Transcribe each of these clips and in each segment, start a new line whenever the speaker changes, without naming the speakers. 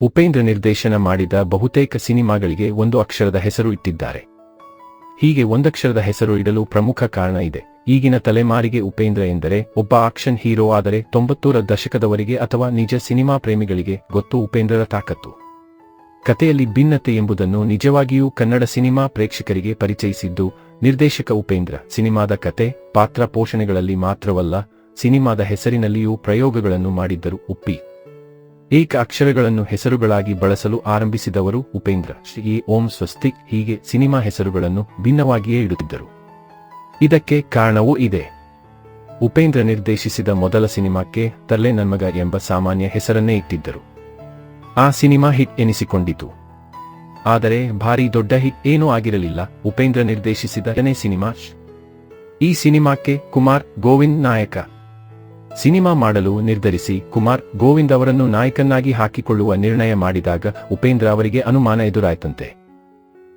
ಉಪೇಂದ್ರ ನಿರ್ದೇಶನ ಮಾಡಿದ ಬಹುತೇಕ ಸಿನಿಮಾಗಳಿಗೆ ಒಂದು ಅಕ್ಷರದ ಹೆಸರು ಇಟ್ಟಿದ್ದಾರೆ. ಹೀಗೆ ಒಂದಕ್ಷರದ ಹೆಸರು ಇಡಲು ಪ್ರಮುಖ ಕಾರಣ ಇದೆ. ಈಗಿನ ತಲೆಮಾರಿಗೆ ಉಪೇಂದ್ರ ಎಂದರೆ ಒಬ್ಬ ಆಕ್ಷನ್ ಹೀರೋ ಆದರೆ ತೊಂಬತ್ತೂರ ದಶಕದವರಿಗೆ ಅಥವಾ ನಿಜ ಸಿನಿಮಾ ಪ್ರೇಮಿಗಳಿಗೆ ಗೊತ್ತು ಉಪೇಂದ್ರರ ತಾಕತ್ತು. ಕಥೆಯಲ್ಲಿ ಭಿನ್ನತೆ ಎಂಬುದನ್ನು ನಿಜವಾಗಿಯೂ ಕನ್ನಡ ಸಿನಿಮಾ ಪ್ರೇಕ್ಷಕರಿಗೆ ಪರಿಚಯಿಸಿದ್ದು ನಿರ್ದೇಶಕ ಉಪೇಂದ್ರ. ಸಿನಿಮಾದ ಕತೆ ಪಾತ್ರ ಪೋಷಣೆಗಳಲ್ಲಿ ಮಾತ್ರವಲ್ಲ, ಸಿನಿಮಾದ ಹೆಸರಿನಲ್ಲಿಯೂ ಪ್ರಯೋಗಗಳನ್ನು ಮಾಡಿದ್ದರು ಉಪ್ಪಿ. ಏಕ ಅಕ್ಷರಗಳನ್ನು ಹೆಸರುಗಳಾಗಿ ಬಳಸಲು ಆರಂಭಿಸಿದವರು ಉಪೇಂದ್ರ. ಶ್ರೀ ಓಂ ಸ್ವಸ್ತಿಕ್ ಹೀಗೆ ಸಿನಿಮಾ ಹೆಸರುಗಳನ್ನು ಭಿನ್ನವಾಗಿಯೇ ಇಡುತ್ತಿದ್ದರು. ಇದಕ್ಕೆ ಕಾರಣವೂ ಇದೆ. ಉಪೇಂದ್ರ ನಿರ್ದೇಶಿಸಿದ ಮೊದಲ ಸಿನಿಮಾಕ್ಕೆ ತಲೆ ನನ್ಮಗ ಎಂಬ ಸಾಮಾನ್ಯ ಹೆಸರನ್ನೇ ಇಟ್ಟಿದ್ದರು. ಆ ಸಿನಿಮಾ ಹಿಟ್ ಎನಿಸಿಕೊಂಡಿತು. ಆದರೆ ಭಾರಿ ದೊಡ್ಡ ಹಿಟ್ ಏನೂ ಆಗಿರಲಿಲ್ಲ. ಉಪೇಂದ್ರ ನಿರ್ದೇಶಿಸಿದ ಸಿನಿಮಾ. ಈ ಸಿನಿಮಾಕ್ಕೆ ಕುಮಾರ್ ಗೋವಿಂದ್ ನಾಯಕ ಸಿನಿಮಾ ಮಾಡಲು ನಿರ್ಧರಿಸಿ ಕುಮಾರ್ ಗೋವಿಂದ್ ಅವರನ್ನು ನಾಯಕನ್ನಾಗಿ ಹಾಕಿಕೊಳ್ಳುವ ನಿರ್ಣಯ ಮಾಡಿದಾಗ ಉಪೇಂದ್ರ ಅವರಿಗೆ ಅನುಮಾನ ಎದುರಾಯ್ತಂತೆ.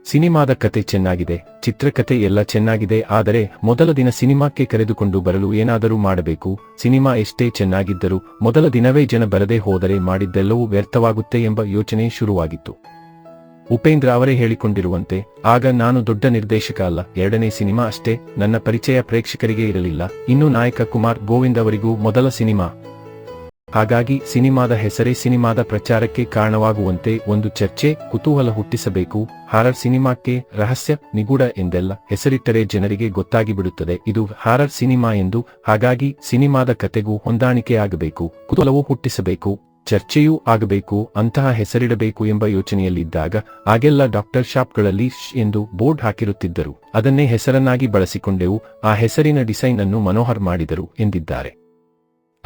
ಸಿನಿಮಾದ ಕತೆ ಚೆನ್ನಾಗಿದೆ, ಚಿತ್ರಕತೆ ಎಲ್ಲ ಚೆನ್ನಾಗಿದೆ, ಆದರೆ ಮೊದಲ ದಿನ ಸಿನಿಮಾಕ್ಕೆ ಕರೆದುಕೊಂಡು ಬರಲು ಏನಾದರೂ ಮಾಡಬೇಕು, ಸಿನಿಮಾ ಎಷ್ಟೇ ಚೆನ್ನಾಗಿದ್ದರೂ ಮೊದಲ ದಿನವೇ ಜನ ಬರದೇ ಹೋದರೆ ಮಾಡಿದ್ದೆಲ್ಲವೂ ವ್ಯರ್ಥವಾಗುತ್ತೆ ಎಂಬ ಯೋಚನೆ ಶುರುವಾಗಿತ್ತು. ಉಪೇಂದ್ರ ಅವರೇ ಹೇಳಿಕೊಂಡಿರುವಂತೆ, ಆಗ ನಾನು ದೊಡ್ಡ ನಿರ್ದೇಶಕ ಅಲ್ಲ, ಎರಡನೇ ಸಿನಿಮಾ ಅಷ್ಟೇ, ನನ್ನ ಪರಿಚಯ ಪ್ರೇಕ್ಷಕರಿಗೆ ಇರಲಿಲ್ಲ, ಇನ್ನು ನಾಯಕ ಕುಮಾರ್ ಗೋವಿಂದ್ ಅವರಿಗೂ ಮೊದಲ ಸಿನಿಮಾ. ಹಾಗಾಗಿ ಸಿನಿಮಾದ ಹೆಸರೇ ಸಿನಿಮಾದ ಪ್ರಚಾರಕ್ಕೆ ಕಾರಣವಾಗುವಂತೆ ಒಂದು ಚರ್ಚೆ, ಕುತೂಹಲ ಹುಟ್ಟಿಸಬೇಕು, ಹಾರರ್ ಸಿನಿಮಾಕ್ಕೆ ರಹಸ್ಯ, ನಿಗೂಢ ಎಂದೆಲ್ಲ ಹೆಸರಿಟ್ಟರೆ ಜನರಿಗೆ ಗೊತ್ತಾಗಿಬಿಡುತ್ತದೆ ಇದು ಹಾರರ್ ಸಿನಿಮಾ ಎಂದು, ಹಾಗಾಗಿ ಸಿನಿಮಾದ ಕತೆಗೂ ಹೊಂದಾಣಿಕೆಯಾಗಬೇಕು ಕುತೂಹಲವೂ ಹುಟ್ಟಿಸಬೇಕು. ಚರ್ಚೆಯೂ ಆಗಬೇಕು, ಅಂತಹ ಹೆಸರಿಡಬೇಕು ಎಂಬ ಯೋಚನೆಯಲ್ಲಿದ್ದಾಗ ಆಗೆಲ್ಲ ಡಾಕ್ಟರ್ ಶಾಪ್ಗಳಲ್ಲಿ ಶ್ ಎಂದು ಬೋರ್ಡ್ ಹಾಕಿರುತ್ತಿದ್ದರು. ಅದನ್ನೇ ಹೆಸರನ್ನಾಗಿ ಬಳಸಿಕೊಂಡೆವು, ಆ ಹೆಸರಿನ ಡಿಸೈನ್ ಅನ್ನು ಮನೋಹರ್ ಮಾಡಿದರು ಎಂದಿದ್ದಾರೆ.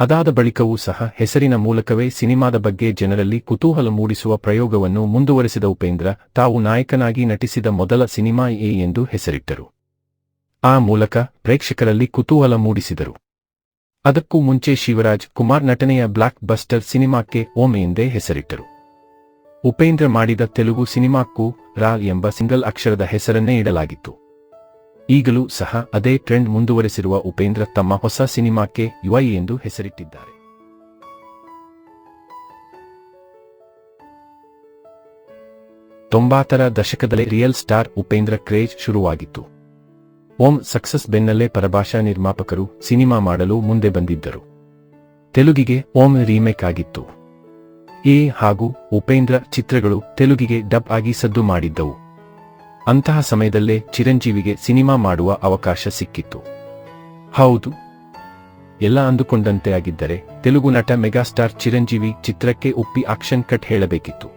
ಅದಾದ ಬಳಿಕವೂ ಸಹ ಹೆಸರಿನ ಮೂಲಕವೇ ಸಿನಿಮಾದ ಬಗ್ಗೆ ಜನರಲ್ಲಿ ಕುತೂಹಲ ಮೂಡಿಸುವ ಪ್ರಯೋಗವನ್ನು ಮುಂದುವರೆಸಿದ ಉಪೇಂದ್ರ, ತಾವು ನಾಯಕನಾಗಿ ನಟಿಸಿದ ಮೊದಲ ಸಿನಿಮಾ ಎ ಎಂದು ಹೆಸರಿಟ್ಟರು. ಆ ಮೂಲಕ ಪ್ರೇಕ್ಷಕರಲ್ಲಿ ಕುತೂಹಲ ಮೂಡಿಸಿದರು. ಅದಕ್ಕೂ ಮುಂಚೆ ಶಿವರಾಜ್ ಕುಮಾರ್ ನಟನೆಯ ಬ್ಲಾಕ್ ಬಸ್ಟರ್ ಸಿನಿಮಾಕ್ಕೆ ಓಮ್ ಎಂದೇ ಹೆಸರಿಟ್ಟರು. ಉಪೇಂದ್ರ ಮಾಡಿದ ತೆಲುಗು ಸಿನಿಮಾಕ್ಕೂ ರಾ ಎಂಬ ಸಿಂಗಲ್ ಅಕ್ಷರದ ಹೆಸರನ್ನೇ ಇಡಲಾಗಿತ್ತು. ಈಗಲೂ ಸಹ ಅದೇ ಟ್ರೆಂಡ್ ಮುಂದುವರೆಸಿರುವ ಉಪೇಂದ್ರ ತಮ್ಮ ಹೊಸ ಸಿನಿಮಾಕ್ಕೆ ಯುವೈ ಎಂದು ಹೆಸರಿಟ್ಟಿದ್ದಾರೆ. ತೊಂಬತ್ತರ ದಶಕದಲ್ಲಿ ರಿಯಲ್ ಸ್ಟಾರ್ ಉಪೇಂದ್ರ ಕ್ರೇಜ್ ಶುರುವಾಗಿತ್ತು. ಓಂ ಸಕ್ಸಸ್ ಬೆನ್ನಲ್ಲೇ ಪರಭಾಷಾ ನಿರ್ಮಾಪಕರು ಸಿನಿಮಾ ಮಾಡಲು ಮುಂದೆ ಬಂದಿದ್ದರು. ತೆಲುಗಿಗೆ ಓಂ ರೀಮೇಕ್ ಆಗಿತ್ತು. ಎ ಹಾಗೂ ಉಪೇಂದ್ರ ಚಿತ್ರಗಳು ತೆಲುಗಿಗೆ ಡಬ್ ಆಗಿ ಸದ್ದು ಮಾಡಿದ್ದವು. ಅಂತಹ ಸಮಯದಲ್ಲೇ ಚಿರಂಜೀವಿಗೆ ಸಿನಿಮಾ ಮಾಡುವ ಅವಕಾಶ ಸಿಕ್ಕಿತ್ತು. ಹೌದು. ಎಲ್ಲ ಅಂದುಕೊಂಡಂತೆ ಆಗಿದ್ದರೆ ತೆಲುಗು ನಟ ಮೆಗಾಸ್ಟಾರ್ ಚಿರಂಜೀವಿ ಚಿತ್ರಕ್ಕೆ ಒಪ್ಪಿ ಆಕ್ಷನ್ ಕಟ್ ಹೇಳಬೇಕಿತ್ತು.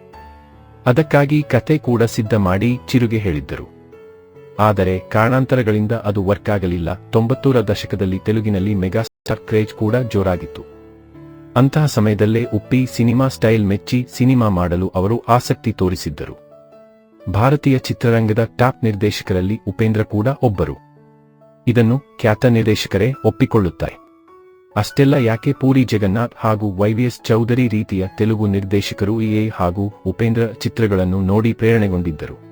ಅದಕ್ಕಾಗಿ ಕತೆ ಕೂಡ ಸಿದ್ಧ ಮಾಡಿ ಚಿರುಗೆ ಹೇಳಿದ್ದರು. ಆದರೆ ಕಾರಣಾಂತರಗಳಿಂದ ಅದು ವರ್ಕ್ ಆಗಲಿಲ್ಲ. ತೊಂಬತ್ತೂರ ದಶಕದಲ್ಲಿ ತೆಲುಗಿನಲ್ಲಿ ಮೆಗಾ ಸ್ಟಾರ್ ಕ್ರೇಜ್ ಕೂಡ ಜೋರಾಗಿತ್ತು. ಅಂತಹ ಸಮಯದಲ್ಲೇ ಉಪ್ಪಿ ಸಿನಿಮಾ ಸ್ಟೈಲ್ ಮೆಚ್ಚಿ ಸಿನಿಮಾ ಮಾಡಲು ಅವರು ಆಸಕ್ತಿ ತೋರಿಸಿದ್ದರು. ಭಾರತೀಯ ಚಿತ್ರರಂಗದ ಟಾಪ್ ನಿರ್ದೇಶಕರಲ್ಲಿ ಉಪೇಂದ್ರ ಕೂಡ ಒಬ್ಬರು. ಇದನ್ನು ಖ್ಯಾತ ನಿರ್ದೇಶಕರೇ ಒಪ್ಪಿಕೊಳ್ಳುತ್ತಾರೆ. ಅಷ್ಟೆಲ್ಲ ಯಾಕೆ ಪೂರಿ ಜಗನ್ನಾಥ್ ಹಾಗೂ ವೈವಿಎಸ್ ಚೌಧರಿ ರೀತಿಯ ತೆಲುಗು ನಿರ್ದೇಶಕರು ಎ ಹಾಗೂ ಉಪೇಂದ್ರ ಚಿತ್ರಗಳನ್ನು ನೋಡಿ ಪ್ರೇರಣೆಗೊಂಡಿದ್ದರು.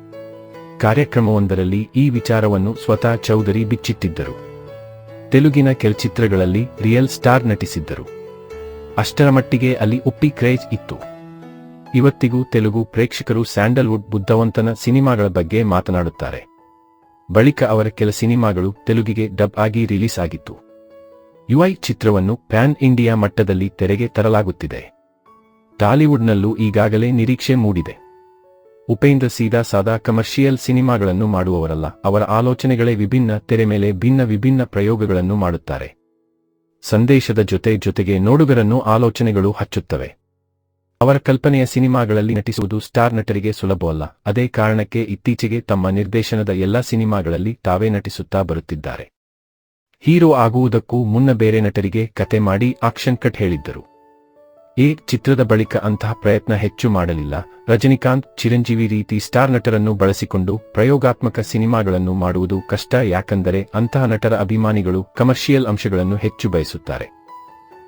ಕಾರ್ಯಕ್ರಮವೊಂದರಲ್ಲಿ ಈ ವಿಚಾರವನ್ನು ಸ್ವತಃ ಚೌಧರಿ ಬಿಚ್ಚಿಟ್ಟಿದ್ದರು. ತೆಲುಗಿನ ಕೆಲ ಚಿತ್ರಗಳಲ್ಲಿ ರಿಯಲ್ ಸ್ಟಾರ್ ನಟಿಸಿದ್ದರು. ಅಷ್ಟರ ಮಟ್ಟಿಗೆ ಅಲ್ಲಿ ಉಪ್ಪಿ ಕ್ರೇಜ್ ಇತ್ತು. ಇವತ್ತಿಗೂ ತೆಲುಗು ಪ್ರೇಕ್ಷಕರು ಸ್ಯಾಂಡಲ್ವುಡ್ ಬುದ್ಧವಂತನ ಸಿನಿಮಾಗಳ ಬಗ್ಗೆ ಮಾತನಾಡುತ್ತಾರೆ. ಬಳಿಕ ಅವರ ಕೆಲ ಸಿನಿಮಾಗಳು ತೆಲುಗಿಗೆ ಡಬ್ ಆಗಿ ರಿಲೀಸ್ ಆಗಿತ್ತು. ಯುಐ ಚಿತ್ರವನ್ನು ಪ್ಯಾನ್ ಇಂಡಿಯಾ ಮಟ್ಟದಲ್ಲಿ ತೆರೆಗೆ ತರಲಾಗುತ್ತಿದೆ. ಟಾಲಿವುಡ್ನಲ್ಲೂ ಈಗಾಗಲೇ ನಿರೀಕ್ಷೆ ಮೂಡಿದೆ. ಉಪೇಂದ್ರ ಸೀದಾ ಸಾದಾ ಕಮರ್ಷಿಯಲ್ ಸಿನಿಮಾಗಳನ್ನು ಮಾಡುವವರಲ್ಲ. ಅವರ ಆಲೋಚನೆಗಳೇ ವಿಭಿನ್ನ, ತೆರೆ ಮೇಲೆ ಭಿನ್ನ ವಿಭಿನ್ನ ಪ್ರಯೋಗಗಳನ್ನು ಮಾಡುತ್ತಾರೆ. ಸಂದೇಶದ ಜೊತೆ ಜೊತೆಗೆ ನೋಡುಗರನ್ನು ಆಲೋಚನೆಗಳು ಹಚ್ಚುತ್ತವೆ. ಅವರ ಕಲ್ಪನೆಯ ಸಿನಿಮಾಗಳಲ್ಲಿ ನಟಿಸುವುದು ಸ್ಟಾರ್ ನಟರಿಗೆ ಸುಲಭವಲ್ಲ ಅದೇ ಕಾರಣಕ್ಕೆ ಇತ್ತೀಚೆಗೆ ತಮ್ಮ ನಿರ್ದೇಶನದ ಎಲ್ಲಾ ಸಿನಿಮಾಗಳಲ್ಲಿ ತಾವೇ ನಟಿಸುತ್ತಾ ಬರುತ್ತಿದ್ದಾರೆ. ಹೀರೋ ಆಗುವುದಕ್ಕೂ ಮುನ್ನ ಬೇರೆ ನಟರಿಗೆ ಕತೆ ಮಾಡಿ ಆಕ್ಷನ್ ಕಟ್ ಹೇಳಿದ್ದರು. ಎ ಚಿತ್ರದ ಬಳಿಕ ಅಂತಹ ಪ್ರಯತ್ನ ಹೆಚ್ಚು ಮಾಡಲಿಲ್ಲ. ರಜನಿಕಾಂತ್, ಚಿರಂಜೀವಿ ರೀತಿ ಸ್ಟಾರ್ ನಟರನ್ನು ಬಳಸಿಕೊಂಡು ಪ್ರಯೋಗಾತ್ಮಕ ಸಿನಿಮಾಗಳನ್ನು ಮಾಡುವುದು ಕಷ್ಟ. ಯಾಕಂದರೆ ಅಂತಹ ನಟರ ಅಭಿಮಾನಿಗಳು ಕಮರ್ಷಿಯಲ್ ಅಂಶಗಳನ್ನು ಹೆಚ್ಚು ಬಯಸುತ್ತಾರೆ.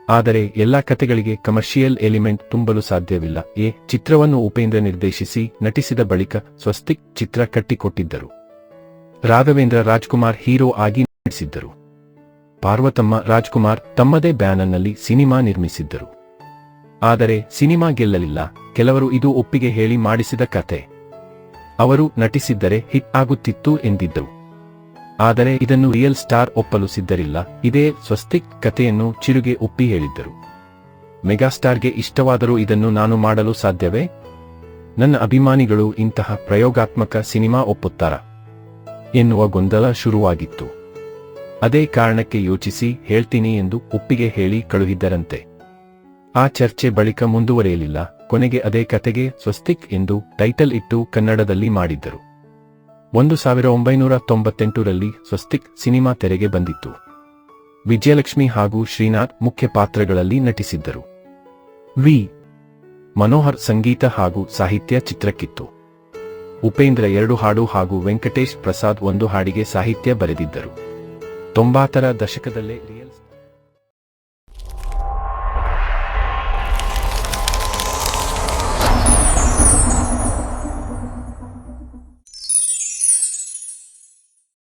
ಆದರೆ ಎಲ್ಲಾ ಕತೆಗಳಿಗೆ ಕಮರ್ಷಿಯಲ್ ಎಲಿಮೆಂಟ್ ತುಂಬಲು ಸಾಧ್ಯವಿಲ್ಲ. ಎ. ಚಿತ್ರವನ್ನು ಉಪೇಂದ್ರ ನಿರ್ದೇಶಿಸಿ ನಟಿಸಿದ ಬಳಿಕ ಸ್ವಸ್ತಿಕ್ ಚಿತ್ರ ಕಟ್ಟಿಕೊಟ್ಟಿದ್ದರು. ರಾಘವೇಂದ್ರ ರಾಜ್ಕುಮಾರ್ ಹೀರೋ ಆಗಿ ನಟಿಸಿದ್ದರು. ಪಾರ್ವತಮ್ಮ ರಾಜ್ಕುಮಾರ್ ತಮ್ಮದೇ ಬ್ಯಾನರ್ನಲ್ಲಿ ಸಿನಿಮಾ ನಿರ್ಮಿಸಿದ್ದರು. ಆದರೆ ಸಿನಿಮಾ ಗೆಲ್ಲಲಿಲ್ಲ. ಕೆಲವರು ಇದು ಒಪ್ಪಿಗೆ ಹೇಳಿ ಮಾಡಿಸಿದ ಕತೆ ಅವರು ನಟಿಸಿದ್ದರೆ ಹಿಟ್ ಆಗುತ್ತಿತ್ತು ಎಂದಿದ್ದರು. ಆದರೆ ಇದನ್ನು ರಿಯಲ್ ಸ್ಟಾರ್ ಒಪ್ಪಲು ಸಿದ್ಧರಿಲ್ಲ. ಇದೇ ಸ್ವಸ್ತಿಕ್ ಕಥೆಯನ್ನು ಚಿರುಗೆ ಒಪ್ಪಿ ಹೇಳಿದ್ದರು. ಮೆಗಾಸ್ಟಾರ್ಗೆ ಇಷ್ಟವಾದರೂ ಇದನ್ನು ನಾನು ಮಾಡಲು ಸಾಧ್ಯವೇ? ನನ್ನ ಅಭಿಮಾನಿಗಳು ಇಂತಹ ಪ್ರಯೋಗಾತ್ಮಕ ಸಿನಿಮಾ ಒಪ್ಪುತ್ತಾರ? ಎನ್ನುವ ಗೊಂದಲ ಶುರುವಾಗಿತ್ತು. ಅದೇ ಕಾರಣಕ್ಕೆ ಯೋಚಿಸಿ ಹೇಳ್ತೀನಿ ಎಂದು ಒಪ್ಪಿಗೆ ಹೇಳಿ ಕಳುಹಿದ್ದರಂತೆ. ಆ ಚರ್ಚೆ ಬಳಿಕ ಮುಂದುವರೆಯಲಿಲ್ಲ. ಕೊನೆಗೆ ಅದೇ ಕತೆಗೆ ಸ್ವಸ್ತಿಕ್ ಎಂದು ಟೈಟಲ್ ಇಟ್ಟು ಕನ್ನಡದಲ್ಲಿ ಮಾಡಿದ್ದರು. ಒಂದು ಸಾವಿರ ಒಂಬೈನೂರ ತೊಂಬತ್ತೆಂಟರಲ್ಲಿ ಸ್ವಸ್ತಿಕ್ ಸಿನಿಮಾ ತೆರೆಗೆ ಬಂದಿತ್ತು. ವಿಜಯಲಕ್ಷ್ಮಿ ಹಾಗೂ ಶ್ರೀನಾಥ್ ಮುಖ್ಯ ಪಾತ್ರಗಳಲ್ಲಿ ನಟಿಸಿದ್ದರು. ವಿ. ಮನೋಹರ್ ಸಂಗೀತ ಹಾಗೂ ಸಾಹಿತ್ಯ ಚಿತ್ರಕ್ಕಿತ್ತು. ಉಪೇಂದ್ರ ಎರಡು ಹಾಡು ಹಾಗೂ ವೆಂಕಟೇಶ್ ಪ್ರಸಾದ್ ಒಂದು ಹಾಡಿಗೆ ಸಾಹಿತ್ಯ ಬರೆದಿದ್ದರು. ತೊಂಬತ್ತರ ದಶಕದಲ್ಲೇ